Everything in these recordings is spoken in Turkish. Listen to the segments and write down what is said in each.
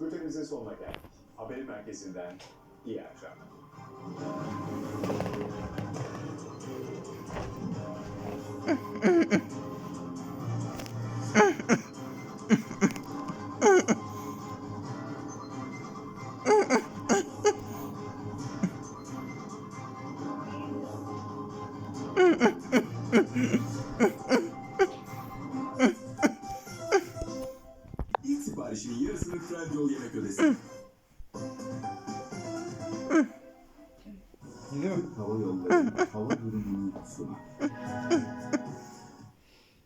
Bültenimizin sonuna geldik. Haber merkezinden iyi akşamlar. İlk yarısını Trendyol yemek ödesin. Türk Hava Yolları hava durumunu sunar.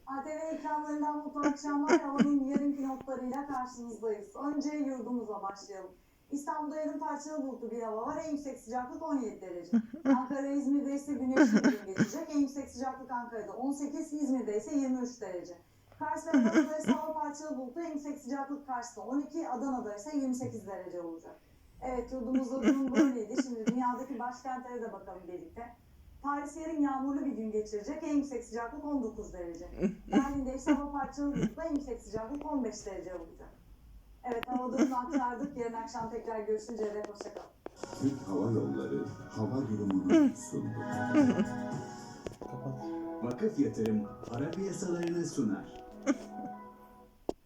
ATV ekranlarından mutlu akşamlar. Havanın yarınki notlarıyla karşınızdayız. Önce yurdumuza başlayalım. İstanbul'da yarın parçalı bulutlu bir hava var. En yüksek sıcaklık 17 derece. Ankara, İzmir'de ise güneşli bir gün geçecek. En yüksek sıcaklık Ankara'da 18, İzmir'de ise 23 derece. İse hava parçalı bulutlu. En yüksek sıcaklık Kars'ta 12, Adana'da ise 28 derece olacak. Evet yurdumuzda durum böyleydi. Şimdi dünyadaki başkentlere de bakalım birlikte. Paris yarın yağmurlu bir gün geçirecek. En yüksek sıcaklık 19 derece. Berlin'de ise hava parçalı bulutlu. En yüksek sıcaklık 15 derece olacak. Evet hava durumunu aktardık. Yarın akşam tekrar görüşünceye dek hoşçakalın. Türk Hava Yolları hava durumunu sundu. Vakıf Yatırım para piyasalarını sunar.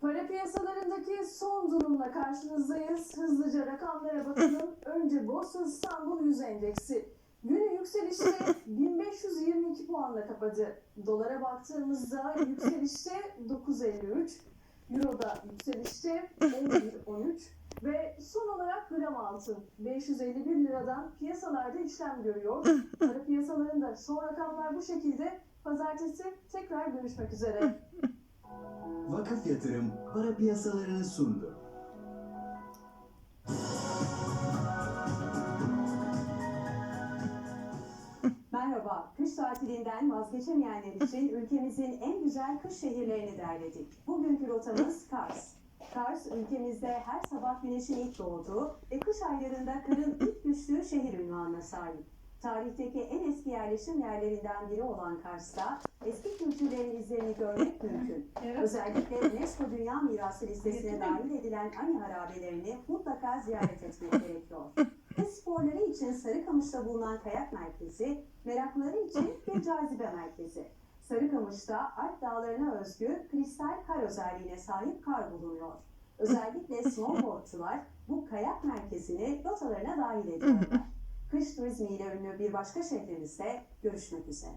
Para piyasalarındaki son durumla karşınızdayız. Hızlıca rakamlara bakalım. Önce Borsa İstanbul 100 endeksi. Günü yükselişte 1522 puanla kapadı. Dolara baktığımızda yükselişte 9.53. Euro'da yükselişte 11.13. Ve son olarak gram altın 551 liradan piyasalarda işlem görüyor. Para piyasalarında son rakamlar bu şekilde. Pazartesi tekrar görüşmek üzere. Vakıf Yatırım para piyasalarını sundu. Merhaba, kış tatilinden vazgeçemeyenler için ülkemizin en güzel kış şehirlerini derledik. Bugünkü rotamız Kars. Kars, ülkemizde her sabah güneşin ilk doğduğu ve kış aylarında karın ilk düştüğü şehir ünvanına sahip. Tarihteki en eski yerleşim yerlerinden biri olan Kars'ta eski kültürlerin izlerini görmek mümkün. Özellikle UNESCO Dünya Mirası listesine dahil edilen Ani harabelerini mutlaka ziyaret etmek gerekiyor. Kış sporları için Sarıkamış'ta bulunan kayak merkezi, meraklıları için bir cazibe merkezi. Sarıkamış'ta Alp dağlarına özgü kristal kar özelliğine sahip kar bulunuyor. Özellikle snowboardçular bu kayak merkezini rotalarına dahil ediyorlar. Kış turizmiyle ünlü bir başka şehrimizde görüşmek üzere.